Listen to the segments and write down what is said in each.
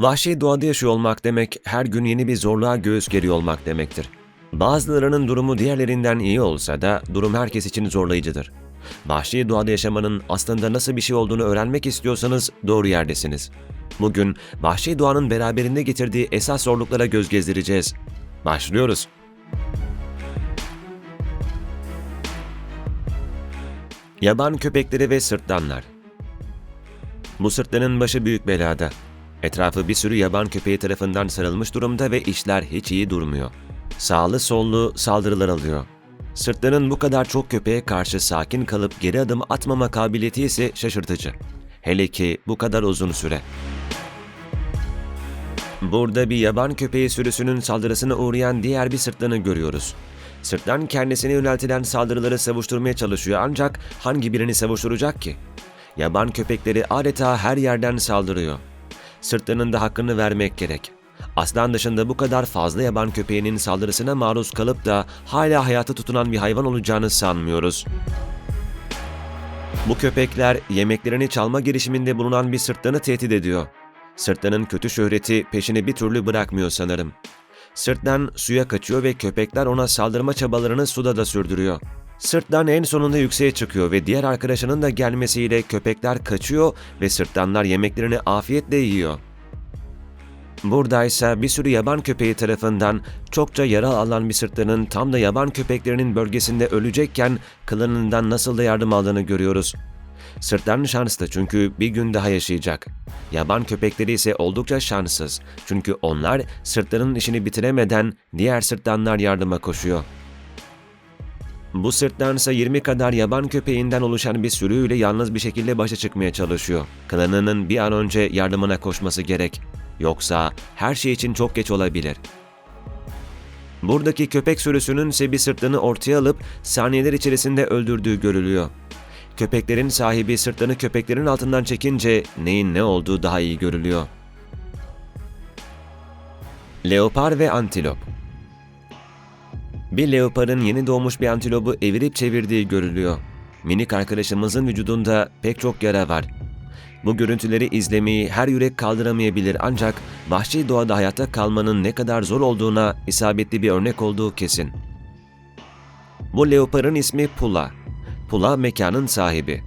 Vahşi doğada yaşıyor olmak demek, her gün yeni bir zorluğa göğüs geriyor olmak demektir. Bazılarının durumu diğerlerinden iyi olsa da durum herkes için zorlayıcıdır. Vahşi doğada yaşamanın aslında nasıl bir şey olduğunu öğrenmek istiyorsanız doğru yerdesiniz. Bugün vahşi doğanın beraberinde getirdiği esas zorluklara göz gezdireceğiz. Başlıyoruz. Yaban köpekleri ve sırtlanlar Bu sırtlanın başı büyük belada. Etrafı bir sürü yaban köpeği tarafından sarılmış durumda ve işler hiç iyi durmuyor. Sağlı sollu saldırılar alıyor. Sırtlanın bu kadar çok köpeğe karşı sakin kalıp geri adım atmama kabiliyeti ise şaşırtıcı. Hele ki bu kadar uzun süre. Burada bir yaban köpeği sürüsünün saldırısına uğrayan diğer bir sırtlanı görüyoruz. Sırtlan kendisine yöneltilen saldırıları savuşturmaya çalışıyor ancak hangi birini savuşturacak ki? Yaban köpekleri adeta her yerden saldırıyor. Sırtlanın da hakkını vermek gerek. Aslan dışında bu kadar fazla yaban köpeğinin saldırısına maruz kalıp da hala hayata tutunan bir hayvan olacağını sanmıyoruz. Bu köpekler yemeklerini çalma girişiminde bulunan bir sırtlanı tehdit ediyor. Sırtlanın kötü şöhreti peşini bir türlü bırakmıyor sanırım. Sırtlan suya kaçıyor ve köpekler ona saldırma çabalarını suda da sürdürüyor. Sırtlan en sonunda yükseğe çıkıyor ve diğer arkadaşının da gelmesiyle köpekler kaçıyor ve sırtlanlar yemeklerini afiyetle yiyor. Buradaysa bir sürü yaban köpeği tarafından çokça yara alan bir sırtlanın tam da yaban köpeklerinin bölgesinde ölecekken klanından nasıl da yardım aldığını görüyoruz. Sırtlan şanslı çünkü bir gün daha yaşayacak. Yaban köpekleri ise oldukça şanssız çünkü onlar sırtlanın işini bitiremeden diğer sırtlanlar yardıma koşuyor. Bu sırtlan ise 20 kadar yaban köpeğinden oluşan bir sürüyle yalnız bir şekilde başa çıkmaya çalışıyor. Klanının bir an önce yardımına koşması gerek. Yoksa her şey için çok geç olabilir. Buradaki köpek sürüsünün ise bir sırtlanı ortaya alıp saniyeler içerisinde öldürdüğü görülüyor. Köpeklerin sahibi sırtlanı köpeklerin altından çekince neyin ne olduğu daha iyi görülüyor. Leopar ve antilop Bir leoparın yeni doğmuş bir antilopu evirip çevirdiği görülüyor. Minik arkadaşımızın vücudunda pek çok yara var. Bu görüntüleri izlemeyi her yürek kaldıramayabilir ancak vahşi doğada hayatta kalmanın ne kadar zor olduğuna isabetli bir örnek olduğu kesin. Bu leoparın ismi Pula. Pula mekanın sahibi.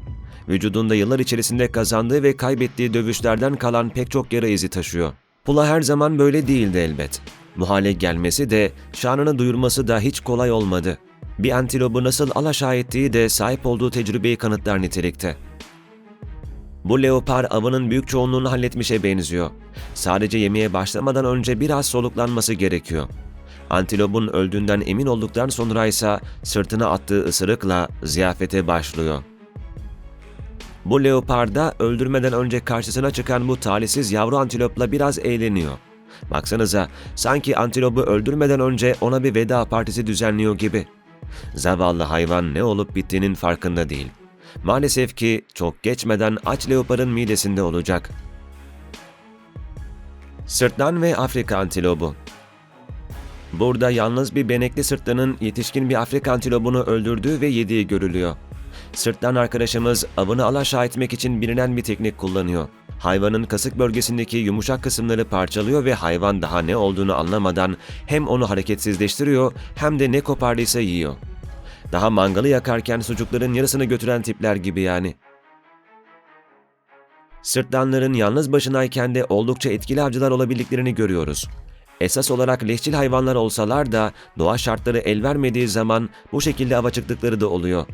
Vücudunda yıllar içerisinde kazandığı ve kaybettiği dövüşlerden kalan pek çok yara izi taşıyor. Pula her zaman böyle değildi elbet. Bu gelmesi de, şanını duyurması da hiç kolay olmadı. Bir antilopu nasıl alaşağı ettiği de sahip olduğu tecrübeyi kanıtlar nitelikte. Bu leopar avının büyük çoğunluğunu halletmişe benziyor. Sadece yemeğe başlamadan önce biraz soluklanması gerekiyor. Antilopun öldüğünden emin olduktan sonra ise sırtına attığı ısırıkla ziyafete başlıyor. Bu leopar da öldürmeden önce karşısına çıkan bu talihsiz yavru antilopla biraz eğleniyor. Baksanıza sanki antilopu öldürmeden önce ona bir veda partisi düzenliyor gibi. Zavallı hayvan ne olup bittiğinin farkında değil. Maalesef ki çok geçmeden aç leoparın midesinde olacak. Sırtlan ve Afrika antilobu Burada yalnız bir benekli sırtlanın yetişkin bir Afrika antilopunu öldürdüğü ve yediği görülüyor. Sırtlan arkadaşımız avını alaşağı etmek için bilinen bir teknik kullanıyor. Hayvanın kasık bölgesindeki yumuşak kısımları parçalıyor ve hayvan daha ne olduğunu anlamadan hem onu hareketsizleştiriyor hem de ne kopardıysa yiyor. Daha mangalı yakarken sucukların yarısını götüren tipler gibi yani. Sırtlanların yalnız başınayken de oldukça etkili avcılar olabildiklerini görüyoruz. Esas olarak leşçil hayvanlar olsalar da doğa şartları el vermediği zaman bu şekilde ava çıktıkları da oluyor.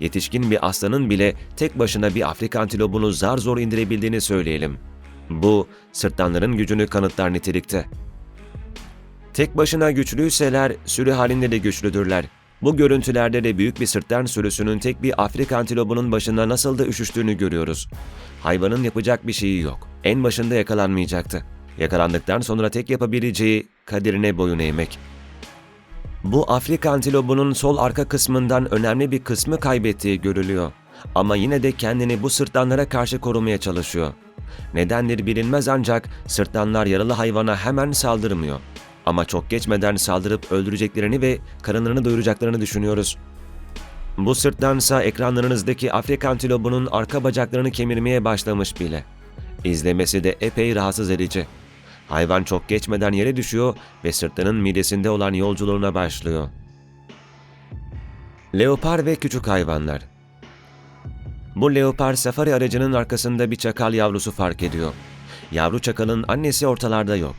Yetişkin bir aslanın bile tek başına bir Afrika antilopunu zar zor indirebildiğini söyleyelim. Bu, sırtlanların gücünü kanıtlar nitelikte. Tek başına güçlüyseler, sürü halinde de güçlüdürler. Bu görüntülerde de büyük bir sırtlan sürüsünün tek bir Afrika antilopunun başına nasıl da üşüştüğünü görüyoruz. Hayvanın yapacak bir şeyi yok. En başında yakalanmayacaktı. Yakalandıktan sonra tek yapabileceği kaderine boyun eğmek. Bu Afrika antilopunun sol arka kısmından önemli bir kısmı kaybettiği görülüyor. Ama yine de kendini bu sırtlanlara karşı korumaya çalışıyor. Nedendir bilinmez ancak sırtlanlar yaralı hayvana hemen saldırmıyor. Ama çok geçmeden saldırıp öldüreceklerini ve karınlarını doyuracaklarını düşünüyoruz. Bu sırtlansa ekranlarınızdaki Afrika antilopunun arka bacaklarını kemirmeye başlamış bile. İzlemesi de epey rahatsız edici. Hayvan çok geçmeden yere düşüyor ve sırtlanın midesinde olan yolculuğuna başlıyor. Leopar ve küçük hayvanlar Bu leopar safari aracının arkasında bir çakal yavrusu fark ediyor. Yavru çakalın annesi ortalarda yok.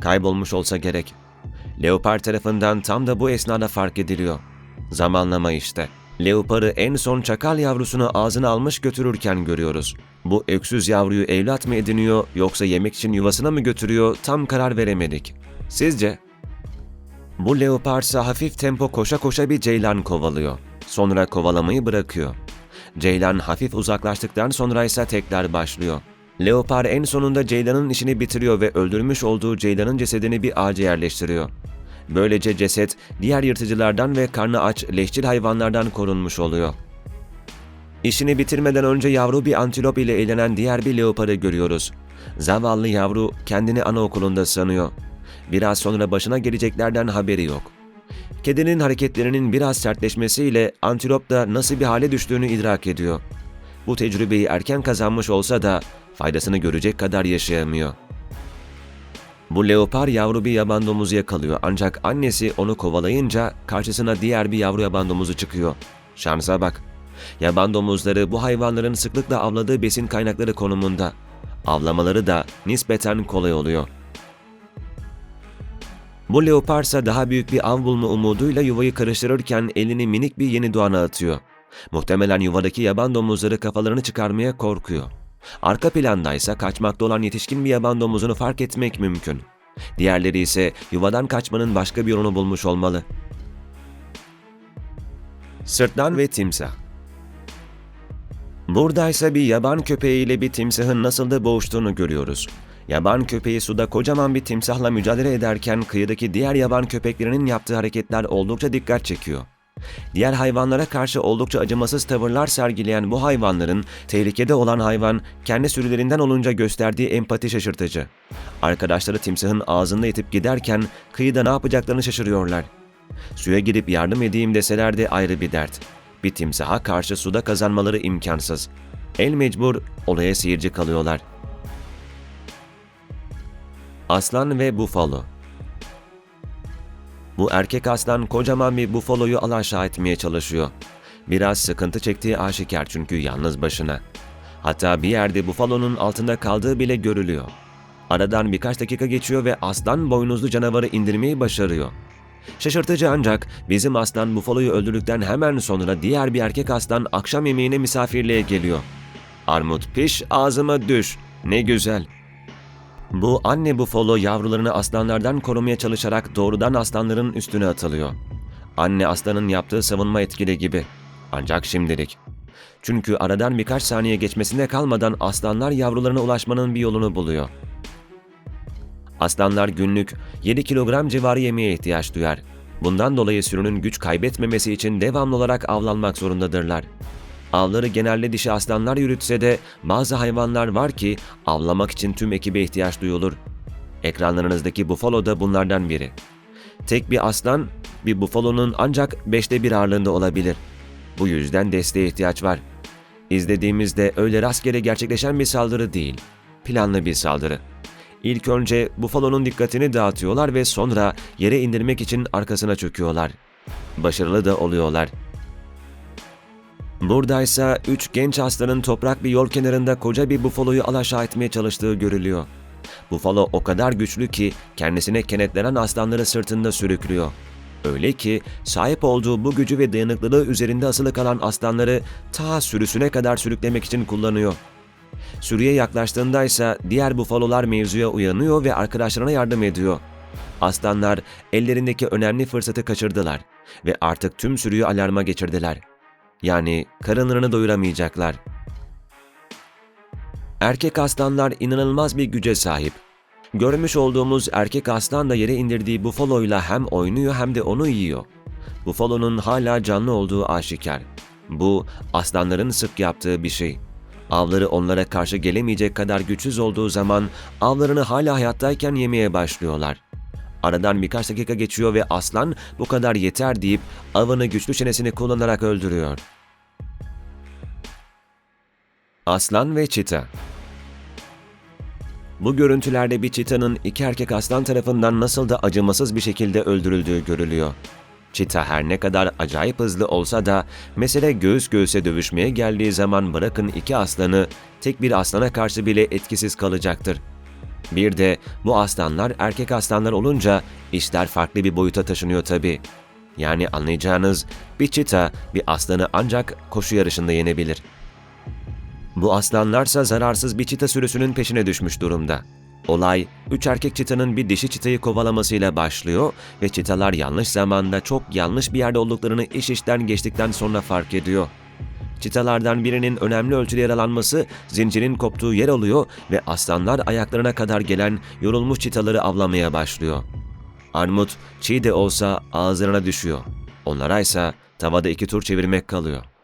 Kaybolmuş olsa gerek. Leopar tarafından tam da bu esnada fark ediliyor. Zamanlama işte. Leoparı en son çakal yavrusunu ağzına almış götürürken görüyoruz. Bu öksüz yavruyu evlat mı ediniyor yoksa yemek için yuvasına mı götürüyor tam karar veremedik. Sizce? Bu leoparsa hafif tempo koşa koşa bir ceylan kovalıyor. Sonra kovalamayı bırakıyor. Ceylan hafif uzaklaştıktan sonra ise tekrar başlıyor. Leopar en sonunda Ceylan'ın işini bitiriyor ve öldürmüş olduğu Ceylan'ın cesedini bir ağaca yerleştiriyor. Böylece ceset diğer yırtıcılardan ve karnı aç leşçil hayvanlardan korunmuş oluyor. İşini bitirmeden önce yavru bir antilop ile eğlenen diğer bir leoparı görüyoruz. Zavallı yavru kendini anaokulunda sanıyor. Biraz sonra başına geleceklerden haberi yok. Kedinin hareketlerinin biraz sertleşmesiyle antilop da nasıl bir hale düştüğünü idrak ediyor. Bu tecrübeyi erken kazanmış olsa da faydasını görecek kadar yaşayamıyor. Bu leopar yavru bir yaban domuzu yakalıyor ancak annesi onu kovalayınca karşısına diğer bir yavru yaban domuzu çıkıyor. Şansa bak. Yaban domuzları bu hayvanların sıklıkla avladığı besin kaynakları konumunda. Avlamaları da nispeten kolay oluyor. Bu leoparsa daha büyük bir av bulma umuduyla yuvayı karıştırırken elini minik bir yeni doğana atıyor. Muhtemelen yuvadaki yaban domuzları kafalarını çıkarmaya korkuyor. Arka planda ise kaçmakta olan yetişkin bir yaban domuzunu fark etmek mümkün. Diğerleri ise yuvadan kaçmanın başka bir yolunu bulmuş olmalı. Sırtlan ve timsah Buradaysa bir yaban köpeğiyle bir timsahın nasıl da boğuştuğunu görüyoruz. Yaban köpeği suda kocaman bir timsahla mücadele ederken kıyıdaki diğer yaban köpeklerinin yaptığı hareketler oldukça dikkat çekiyor. Diğer hayvanlara karşı oldukça acımasız tavırlar sergileyen bu hayvanların tehlikede olan hayvan kendi sürülerinden olunca gösterdiği empati şaşırtıcı. Arkadaşları timsahın ağzında yetip giderken kıyıda ne yapacaklarını şaşırıyorlar. Suya girip yardım edeyim deseler de ayrı bir dert. Bir timsaha karşı suda kazanmaları imkansız. El mecbur olaya seyirci kalıyorlar. Aslan ve Bufalo Bu erkek aslan kocaman bir bufaloyu alaşağı etmeye çalışıyor. Biraz sıkıntı çektiği aşikar çünkü yalnız başına. Hatta bir yerde bufalonun altında kaldığı bile görülüyor. Aradan birkaç dakika geçiyor ve aslan boynuzlu canavarı indirmeyi başarıyor. Şaşırtıcı ancak bizim aslan bufaloyu öldürdükten hemen sonra diğer bir erkek aslan akşam yemeğine misafirliğe geliyor. Armut piş ağzıma düş. Ne güzel. Bu anne bufalo yavrularını aslanlardan korumaya çalışarak doğrudan aslanların üstüne atılıyor. Anne aslanın yaptığı savunma etkili gibi. Ancak şimdilik. Çünkü aradan birkaç saniye geçmesine kalmadan aslanlar yavrularına ulaşmanın bir yolunu buluyor. Aslanlar günlük 7 kilogram civarı yemeğe ihtiyaç duyar. Bundan dolayı sürünün güç kaybetmemesi için devamlı olarak avlanmak zorundadırlar. Avları genelde dişi aslanlar yürütse de bazı hayvanlar var ki avlamak için tüm ekibe ihtiyaç duyulur. Ekranlarınızdaki bufalo da bunlardan biri. Tek bir aslan, bir bufalonun ancak beşte bir ağırlığında olabilir. Bu yüzden desteğe ihtiyaç var. İzlediğimizde öyle rastgele gerçekleşen bir saldırı değil, planlı bir saldırı. İlk önce bufalonun dikkatini dağıtıyorlar ve sonra yere indirmek için arkasına çöküyorlar. Başarılı da oluyorlar. Buradaysa üç genç aslanın toprak bir yol kenarında koca bir bufaloyu alaşağı etmeye çalıştığı görülüyor. Bufalo o kadar güçlü ki kendisine kenetlenen aslanları sırtında sürüklüyor. Öyle ki sahip olduğu bu gücü ve dayanıklılığı üzerinde asılı kalan aslanları ta sürüsüne kadar sürüklemek için kullanıyor. Sürüye yaklaştığında ise diğer bufalolar mevzuya uyanıyor ve arkadaşlarına yardım ediyor. Aslanlar ellerindeki önemli fırsatı kaçırdılar ve artık tüm sürüyü alarma geçirdiler. Yani karınlarını doyuramayacaklar. Erkek aslanlar inanılmaz bir güce sahip. Görmüş olduğumuz erkek aslan da yere indirdiği bufaloyla hem oynuyor hem de onu yiyor. Bufalonun hala canlı olduğu aşikar. Bu aslanların sık yaptığı bir şey. Avları onlara karşı gelemeyecek kadar güçsüz olduğu zaman avlarını hala hayattayken yemeye başlıyorlar. Aradan birkaç dakika geçiyor ve aslan bu kadar yeter deyip avını güçlü çenesini kullanarak öldürüyor. Aslan ve çita Bu görüntülerde bir çitanın iki erkek aslan tarafından nasıl da acımasız bir şekilde öldürüldüğü görülüyor. Çita her ne kadar acayip hızlı olsa da mesele göğüs göğüse dövüşmeye geldiği zaman bırakın iki aslanı tek bir aslana karşı bile etkisiz kalacaktır. Bir de bu aslanlar erkek aslanlar olunca işler farklı bir boyuta taşınıyor tabii. Yani anlayacağınız bir çita bir aslanı ancak koşu yarışında yenebilir. Bu aslanlarsa zararsız bir çita sürüsünün peşine düşmüş durumda. Olay, üç erkek çitanın bir dişi çitayı kovalamasıyla başlıyor ve çitalar yanlış zamanda çok yanlış bir yerde olduklarını iş işten geçtikten sonra fark ediyor. Çitalardan birinin önemli ölçüde yaralanması zincirin koptuğu yer oluyor ve aslanlar ayaklarına kadar gelen yorulmuş çitaları avlamaya başlıyor. Armut çiğ de olsa ağızlarına düşüyor. Onlara ise tavada iki tur çevirmek kalıyor.